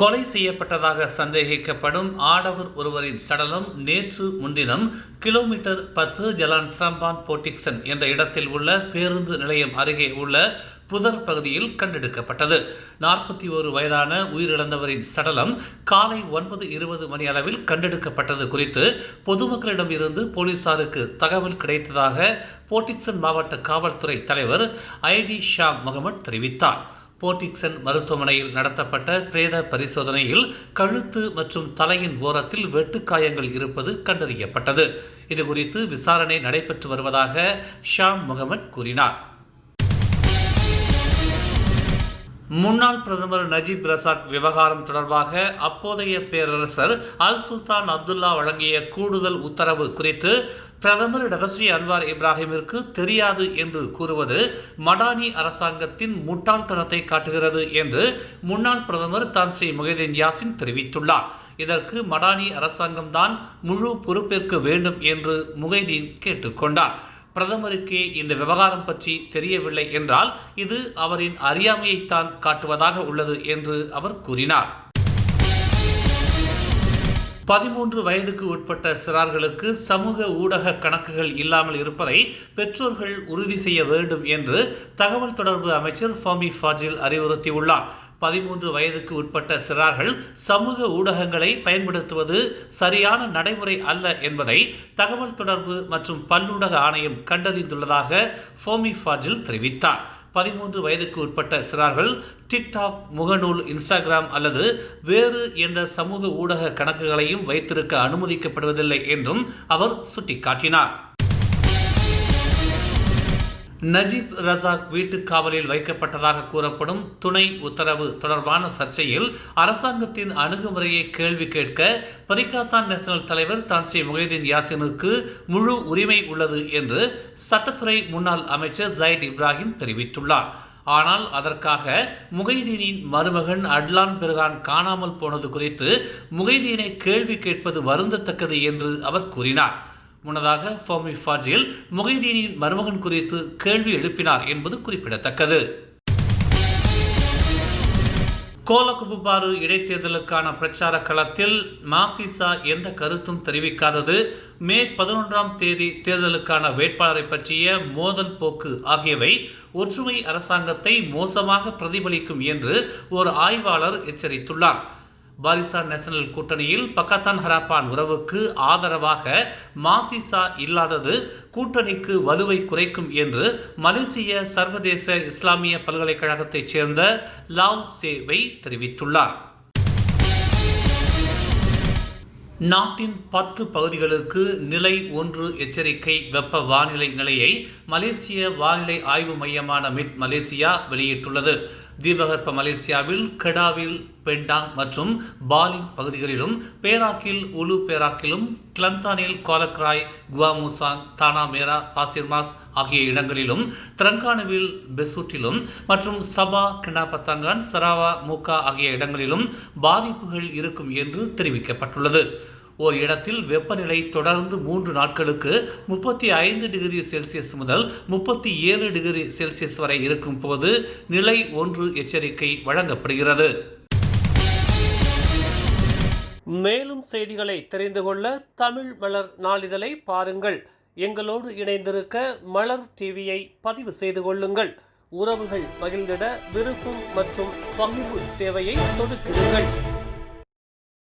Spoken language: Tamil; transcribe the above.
கொலை செய்யப்பட்டதாக சந்தேகிக்கப்படும் ஆடவர் ஒருவரின் சடலம் நேற்று முன்தினம் கிலோமீட்டர் பத்து ஜலான் ஸ்ரம்பான் போட்டிக்சன் என்ற இடத்தில் உள்ள பேருந்து நிலையம் அருகே உள்ள புதர் பகுதியில் கண்டெடுக்கப்பட்டது. நாற்பத்தி ஒரு வயதான உயிரிழந்தவரின் சடலம் காலை ஒன்பது இருபது மணி அளவில் கண்டெடுக்கப்பட்டது குறித்து பொதுமக்களிடம் இருந்து போலீசாருக்கு தகவல் கிடைத்ததாக போட்டிக்சன் மாவட்ட காவல்துறை தலைவர் ஐடி ஷா முகமது தெரிவித்தார். போர்டிக்சன் மருத்துவமனையில் நடத்தப்பட்ட பிரேத பரிசோதனையில் கழுத்து மற்றும் தலையின் ஓரத்தில் வெட்டுக்காயங்கள் இருப்பது கண்டறியப்பட்டது. இதுகுறித்து விசாரணை நடைபெற்று வருவதாக ஷாம் முகமது கூறினார். முன்னாள் பிரதமர் நஜீப் ரசாக் விவகாரம் தொடர்பாக அப்போதைய பேரரசர் அல் சுல்தான் அப்துல்லா வழங்கிய கூடுதல் உத்தரவு குறித்து பிரதமர் டதஸ்ரீ அன்வார் இப்ராஹிமிற்கு தெரியாது என்று கூறுவது மடானி அரசாங்கத்தின் முட்டாள்தனத்தை காட்டுகிறது என்று முன்னாள் பிரதமர் தான் ஸ்ரீ முகைதீன் யாசின் தெரிவித்துள்ளார். இதற்கு மடானி அரசாங்கம்தான் முழு பொறுப்பேற்க வேண்டும் என்று முகைதீன் கேட்டுக்கொண்டார். பிரதமருக்கே இந்த விவகாரம் பற்றி தெரியவில்லை என்றால் இது அவரின் அறியாமையைத்தான் காட்டுவதாக உள்ளது என்று அவர் கூறினார். பதிமூன்று வயதுக்கு உட்பட்ட சிறார்களுக்கு சமூக ஊடக கணக்குகள் இல்லாமல் இருப்பதை பெற்றோர்கள் உறுதி செய்ய வேண்டும் என்று தகவல் தொடர்பு அமைச்சர் ஃபாமி ஃபாஜில் அறிவுறுத்தியுள்ளார். பதிமூன்று வயதுக்கு உட்பட்ட சிறார்கள் சமூக ஊடகங்களை பயன்படுத்துவது சரியான நடைமுறை அல்ல என்பதை தகவல் தொடர்பு மற்றும் பல்லூடக ஆணையம் கண்டறிந்துள்ளதாக ஃபோமி ஃபாஜில் தெரிவித்தார். பதிமூன்று வயதுக்கு உட்பட்ட சிறார்கள் டிக்டாக் முகநூல் இன்ஸ்டாகிராம் அல்லது வேறு எந்த சமூக ஊடக கணக்குகளையும் வைத்திருக்க அனுமதிக்கப்படுவதில்லை என்றும் அவர் சுட்டிக்காட்டினார். நஜீப் ரசாக் வீட்டுக் காவலில் வைக்கப்பட்டதாக கூறப்படும் துணை உத்தரவு தொடர்பான சர்ச்சையில் அரசாங்கத்தின் அணுகுமுறையை கேள்வி கேட்க பரிகாத்தான் நேஷனல் தலைவர் தான் ஸ்ரீ முகைதீன் யாசினுக்கு முழு உரிமை உள்ளது என்று சட்டத்துறை முன்னாள் அமைச்சர் ஜயத் இப்ராஹிம் தெரிவித்துள்ளார். ஆனால் அதற்காக முகைதீனின் மருமகன் அட்லான் பெருகான் காணாமல் போனது குறித்து முகைதீனை கேள்வி கேட்பது வருந்தத்தக்கது என்று அவர் கூறினார். முன்னதாக ஃபோமி ஃபாஜில் முகைதீனின் மருமகன் குறித்து கேள்வி எழுப்பினார் என்பது குறிப்பிடத்தக்கது. கோலகுபுபாறு இடைத்தேர்தலுக்கான பிரச்சார களத்தில் மாசிசா எந்த கருத்தும் தெரிவிக்காதது. மே பதினொன்றாம் தேதி தேர்தலுக்கான வேட்பாளரை பற்றிய மோதல் போக்கு ஆகியவை ஒற்றுமை அரசாங்கத்தை மோசமாக பிரதிபலிக்கும் என்று ஒரு ஆய்வாளர் எச்சரித்துள்ளார். பாரிசா நேஷனல் கூட்டணியில் பக்கத்தான் ஹராப்பான் உறவுக்கு ஆதரவாக மாசிசா இல்லாதது கூட்டணிக்கு வலுவை குறைக்கும் என்று மலேசிய சர்வதேச இஸ்லாமிய பல்கலைக்கழகத்தைச் சேர்ந்த லாவ் சேவை தெரிவித்துள்ளார். நாட்டின் பத்து பகுதிகளுக்கு நிலை ஒன்று எச்சரிக்கை வெப்ப வானிலை நிலையை மலேசிய வானிலை ஆய்வு மையமான மிட் மலேசியா வெளியிட்டுள்ளது. தீபகற்ப மலேசியாவில் கெடாவில் பெண்டாங் மற்றும் பாலிங் பகுதிகளிலும் பேராக்கில் உலு பேராக்கிலும் கிளந்தானில் கோலக்ராய் குவாமுசாங் தானா மேரா பாசிர்மாஸ் ஆகிய இடங்களிலும் திரங்கானுவில் பெசூட்டிலும் மற்றும் சபா கினாபத்தாங்கான் சராவா மூக்கா ஆகிய இடங்களிலும் பாதிப்புகள் இருக்கும் என்று தெரிவிக்கப்பட்டுள்ளது. ஓர் இடத்தில் வெப்பநிலை தொடர்ந்து மூன்று நாட்களுக்கு முப்பத்தி ஐந்து டிகிரி செல்சியஸ் முதல் முப்பத்தி ஏழு டிகிரி செல்சியஸ் வரை இருக்கும் போது நிலை ஒன்று எச்சரிக்கை வழங்கப்படுகிறது. மேலும் செய்திகளை தெரிந்து கொள்ள தமிழ் மலர் நாளிதழை பாருங்கள். எங்களோடு இணைந்திருக்க மலர் டிவியை பதிவு செய்து கொள்ளுங்கள். உறவுகள் மகிழ்ந்திட விருப்பம் மற்றும் பகிர்வு சேவையை சொடுக்குங்கள்.